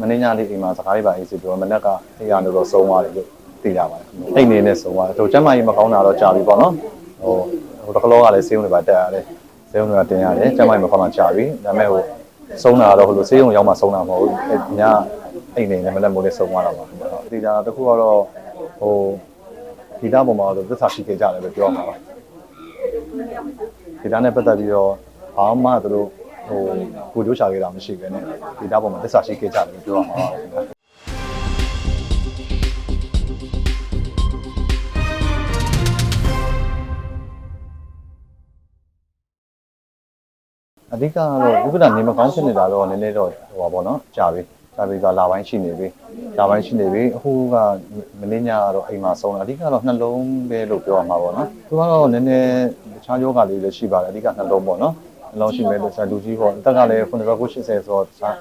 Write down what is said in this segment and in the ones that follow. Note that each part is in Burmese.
မင်းညလေးအိမ်မှာစကားလေးပါအေးစီပြီးတော့မနက်ကအိမ်ရလို့တော့ဆုံးသွားတယ်လို့သိရပါတယ်အိမ်နေနဲ့ဆုံးသွားတယ်ဟိုကျမ်းမာရေးမကောင်းတာတော့ကြာပြီပေါ့နော်ဟိုဟိုတစ်ကလောကလည်းဆေးရုံတွေပါတက်ရတယ်ဆေးရုံတွေကတင်ရတယ်ကျမ်းမာရေးမကောင်းတာကြာပြီဒါပေမဲ့ဟိုဆုံးတာတော့ဟိုလိုဆေးရုံရောက်မှဆုံးတာမဟုတ်ဘူးညအိမ်နေနဲ့မလက်မိုးလေးဆုံးသွားတာပါဒီဒါတစ်ခုကတော့ဟိုဒီသားပေါ်မှာတော့သစ္စာရှိခဲ့ကြတယ်ပဲပြောမှာပါဒီသားနဲ့ပတ်သက်ပြီးတော့ဘာမှသူတို့ ဟိုကိုကြိုးချခဲ့တာမရှိပဲနဲ့ဒီသားပေါ်မှာသစ္စာရှိခဲ့ကြတယ်ပြောမှာပါခင်ဗျာအဓိကကတော့ဥပဒေနေမကောင်းဖြစ်နေတာတော့နည်းနည်းတော့ဟိုပါပေါ့နော်ကြာပြီကြာပြီဆိုလာပိုင်းရှိနေပြီလာပိုင်းရှိနေပြီအခုကမင်းညကတော့အိမ်မှာဆုံးတာအဓိကတော့နှလုံးပဲလို့ပြောရမှာပေါ့နော်သူကတော့နည်းနည်းတခြားယောဂလေးလည်းရှိပါတယ်အဓိကနှလုံးပေါ့နော် နှလုံးရှိမယ်လို့ဆက်လူကြီးပေါ့အသက်ကလည်း980ဆိုတော့တခြား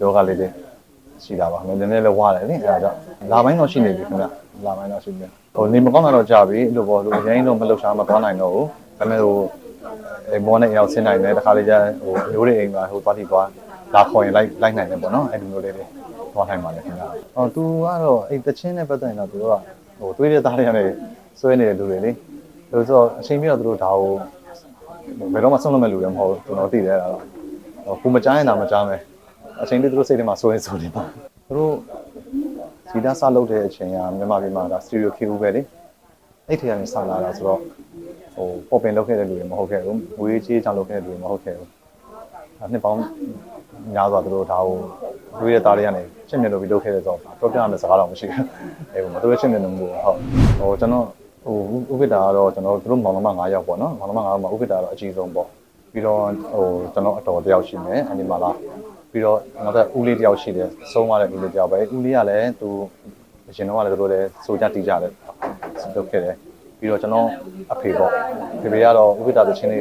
ယောဂလေးတွေရှိတာပါနည်းနည်းလေးဝါတယ်လေအဲဒါကြောင့်လာပိုင်းတော့ရှိနေပြီခင်ဗျလာပိုင်းတော့ရှိနေဟိုနေမကောင်းတာတော့ကြာပြီအဲ့လိုပေါ့လူရင်းတော့မလှုပ်ရှားမသွားနိုင်တော့ဘူးဒါပေမဲ့ဟိုအဲမောနဲ့ရောက်ဆင်းနိုင်တယ်တခါလေကျဟိုအမျိုးတွေအိမ်မှာဟိုသွားတိသွားလာခေါ်ရင်လိုက်လိုက်နိုင်တယ်ပေါ့နော်အဲ့ဒီမျိုးလေးတွေသွားနိုင်ပါလေခင်ဗျာဟောသူကတော့အဲ့တချင်းနဲ့ပတ်သက်ရင်တော့သူတို့ကဟိုတွေးတဲ့သားတွေကနေဆွဲနေတဲ့လူတွေလေလို့ဆိုတော့အချိန်ပြတော့သူတို့ဒါကို ဘယ်တော့မှဆုံးလို့မဲ့လူတွေမဟုတ်ဘူးကျွန်တော်သိတယ်အဲ့ဒါတော့ဟိုကိုမကြားရင်တော့မကြားမယ်အချိန်လေးသူတို့စိတ်ထဲမှာဆွဲဆိုနေပါသူတို့စီတာစလုပ်တဲ့အချိန်ကမြန်မာပြည်မှာဒါစတီရီယို Q ပဲလေအဲ့ထဲကနေစလာတာဆိုတော့ဟိုပေါ်ပင်လုပ်ခဲ့တဲ့လူတွေမဟုတ်ခဲ့ဘူးငွေကြေးချောင်းလုပ်ခဲ့တဲ့လူတွေမဟုတ်ခဲ့ဘူးအဲနှစ်ပေါင်းများစွာသူတို့ဒါကိုတွေးရသားလေးကနေရှင်းမြင်လို့ပြီးလုပ်ခဲ့တဲ့ဆိုတော့ပြောပြရမယ့်စကားတော့မရှိဘူးအဲဟိုမသူတို့ရှင်းမြင်လို့မဟုတ်ဟုတ်ဟိုကျွန်တော် ဟိုဥပဒေကတော့ကျွန်တော်တို့မောင်နှမ9ယောက်ပေါ့နော်မောင်နှမ9ယောက်မှာဥပဒေကတော့အကြီးဆုံးပေါ့ပြီးတော့ဟိုကျွန်တော်အတော်တယောက်ရှိမယ်အန်ဒီမာလာပြီးတော့နောက်ထပ်ဦးလေးတယောက်ရှိတယ်ဆုံးသွားတဲ့ဦးလေးတယောက်ပဲဦးလေးကလည်းသူအရင်တော့ကလည်းသူတို့လည်းစိုးကြတီးကြတယ်လုပ်ခဲ့တယ်ပြီးတော့ကျွန်တော်အဖေပေါ့ဖေဖေကတော့ဥပဒေသချင်းတွေ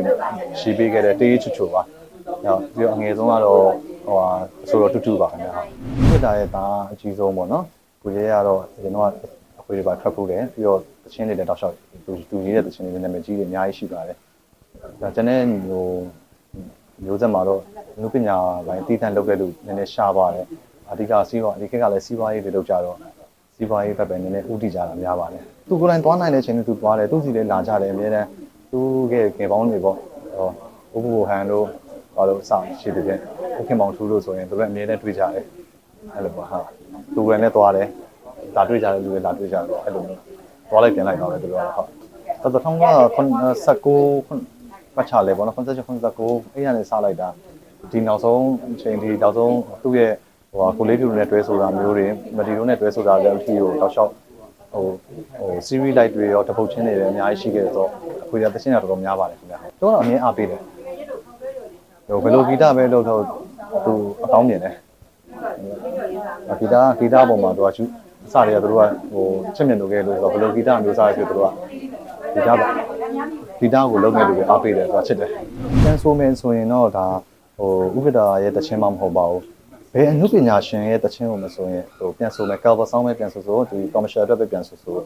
ရှိပေးခဲ့တဲ့တေးချူချူပါ။နောက်ပြီးတော့အငယ်ဆုံးကတော့ဟိုဟာဆိုတော့တူတူပါခင်ဗျာ။ဥပဒေရဲ့သားအကြီးဆုံးပေါ့နော်။ကိုရဲကတော့ကျွန်တော်က အခွေတွေပါထွက်ဖို့တယ်ပြီးတော့တချင်းတွေလည်းတောက်လျှောက်တူတူကြီးတဲ့တချင်းတွေနာမည်ကြီးတွေအများကြီးရှိပါတယ်။ဒါကျွန်တဲ့ဟိုမျိုးဆက်မှာတော့လူပညာပိုင်းတည်တံ့လုပ်ခဲ့လို့နည်းနည်းရှားပါတယ်။အဓိကစီးပွားအဓိကကလည်းစီးပွားရေးတွေလုပ်ကြတော့စီးပွားရေးဘက်ပဲနည်းနည်းဥတည်ကြတာများပါတယ်။သူကိုယ်တိုင်သွားနိုင်တဲ့အချိန်နဲ့သူသွားတယ်။သူစီလည်းလာကြတယ်အများတန်းသူကငယ်ပေါင်းတွေပေါ့။ဟောဥပ္ပဟန်တို့ဘာလို့စရှိတဲ့ပြန်ဥခင်မောင်ထူးလို့ဆိုရင်သူလည်းအများနဲ့တွေ့ကြတယ်။အဲ့လိုပါဟာ။သူကလည်းသွားတယ်။ ဒါတွေ့ကြတယ်လူတွေလာတွေ့ကြတယ်အဲ့လိုမျိုး။သွားလိုက်ပြန်လိုက်တော့လေသူတို့ကတော့ဟုတ်။တော်တော်က19ပတ်ချလဲပေါ့နော်59 59အဲ့ရနေစလိုက်တာဒီနောက်ဆုံးအချိန်ဒီနောက်ဆုံးသူ့ရဲ့ဟိုဟာကိုလေးပြူနဲ့တွဲဆိုတာမျိုးတွေမဒီလိုနဲ့တွဲဆိုတာလည်းအဖြစ်ကိုတောက်လျှောက်ဟိုဟို series light တွေရောတပုတ်ချင်းတွေလည်းအများကြီးရှိခဲ့တော့အခုရသချင်းတော်တော်များပါတယ်ခင်ဗျာ။တော့အမြင်အားပေးတယ်။ဟိုဘယ်လိုဂီတပဲလုပ်တော့သူအကောင်းမြင်တယ်။ဂီတဂီတပုံမှာသူကယူ အစတွေကသူတို့ကဟိုချစ်မြင်လို့ခဲ့လို့ဆိုတော့ဘယ်လိုဂီတမျိုးစားဖြစ်သူတို့ကဂီတပါဂီတကိုလုပ်နေလို့ပဲအားပေးတယ်သူကချစ်တယ်။ပြန်ဆိုမယ်ဆိုရင်တော့ဒါဟိုဥပဒါရဲ့တခြင်းမှမဟုတ်ပါဘူး။ဘယ်အမှုပညာရှင်ရဲ့တခြင်းကိုမဆိုရင်ဟိုပြန်ဆိုမယ် cover song ပဲပြန်ဆိုဆိုဒီ commercial အတွက်ပဲပြန်ဆိုဆို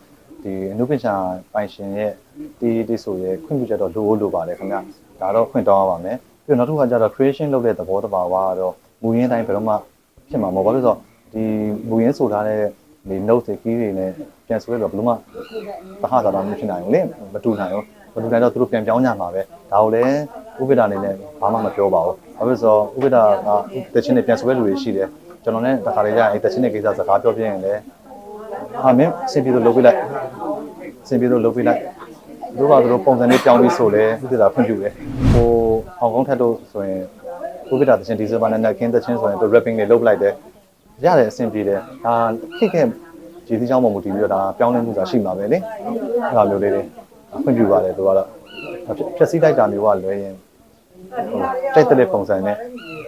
ဒီအမှုပညာပိုင်ရှင်ရဲ့ဒီဒီဆိုရဲ့ခွင့်ပြုချက်တော့လိုလိုပါတယ်ခင်ဗျဒါတော့ခွင့်တောင်းရပါမယ်ပြီးတော့နောက်တစ်ခါကျတော့ creation လုပ်တဲ့သဘောတဘာဝကတော့မူရင်းတိုင်းဘယ်တော့မှဖြစ်မှာမဟုတ်ဘာလို့လဲဆိုတော့ဒီမူရင်းဆိုထားတဲ့ ဒီ note တွေ key တွေနဲ့ပြန်ဆိုရတော့ဘယ်လို့မှတဟတာတော့မဖြစ်နိုင်ဘူးလေမတူနိုင်ဘူးမတူနိုင်တော့သူတို့ပြန်ပြောင်းကြမှာပဲဒါကိုလည်းဥပဒေအနေနဲ့ဘာမှမပြောပါဘူးဘာလို့လဲဆိုတော့ဥပဒေကတချင်းတွေပြန်ဆိုရလူတွေရှိတယ်ကျွန်တော်လည်းတခါလေကြာရင်တချင်းတွေကိစ္စစကားပြောပြရင်လည်းဟာမင်းစင်ပြီးတော့လုပ်ပြလိုက်စင်ပြီးတော့လုပ်ပြလိုက်တို့ပါတို့ပုံစံလေးပြောင်းပြီးဆိုလဲဥပဒေဖွင့်ပြတယ်ဟိုဟောင်ကောင်ထက်တို့ဆိုရင်ဥပဒေတချင်းဒီဇယ်ဘာနဲ့ကင်းတချင်းဆိုရင်သူ rapping တွေလုပ်လိုက်တယ် ရတယ်အဆင်ပြေတယ်ဒါခက်ခဲဒီဒီကြောင့်မှမူတည်ပြီးတော့ဒါပြောင်းလဲမှုသာရှိမှာပဲလေအဲ့လိုမျိုးလေးတွေဖွင့်ပြပါတယ်သူကတော့ဖြည့်စည်းလိုက်တာမျိုးကလွဲရင်ဟိုတိုက်တဲ့ပုံစံနဲ့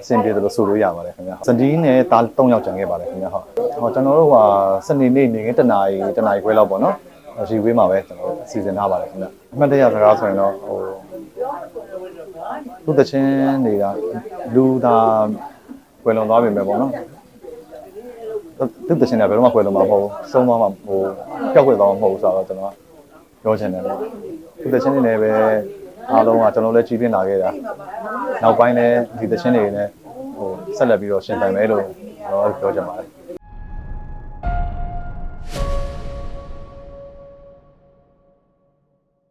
အဆင်ပြေတယ်လို့ဆိုလို့ရပါတယ်ခင်ဗျာစတီးနဲ့တား၃ယောက်ကြံခဲ့ပါတယ်ခင်ဗျာဟုတ်ဟောကျွန်တော်တို့ကစနေနေ့နေငယ်တနာရီတနာရီခွဲလောက်ပေါ့နော်ဒီဝေးမှာပဲကျွန်တော်စီစဉ်ထားပါတယ်ခင်ဗျာအမှတ်တရစကားဆိုရင်တော့ဟိုသူတချင်းတွေကလူသာွယ်လွန်သွားပြီပဲပေါ့နော် သူတချင်းတွေကဘယ်တော့မှွယ်လွန်မှာမဟုတ်ဘူးဆုံးသွားမှာဟိုပျောက်ွယ်သွားမှာမဟုတ်ဘူးဆိုတော့ကျွန်တော်ပြောချင်တယ်ပေါ့သူတချင်းတွေလည်းပဲအားလုံးကကျွန်တော်လည်းကြီးပြင်းလာခဲ့တာနောက်ပိုင်းလည်းဒီတချင်းတွေနဲ့ဟိုဆက်လက်ပြီးတော့ရှင်ပိုင်မယ်လို့ကျွန်တော်ပြောချင်ပါတယ်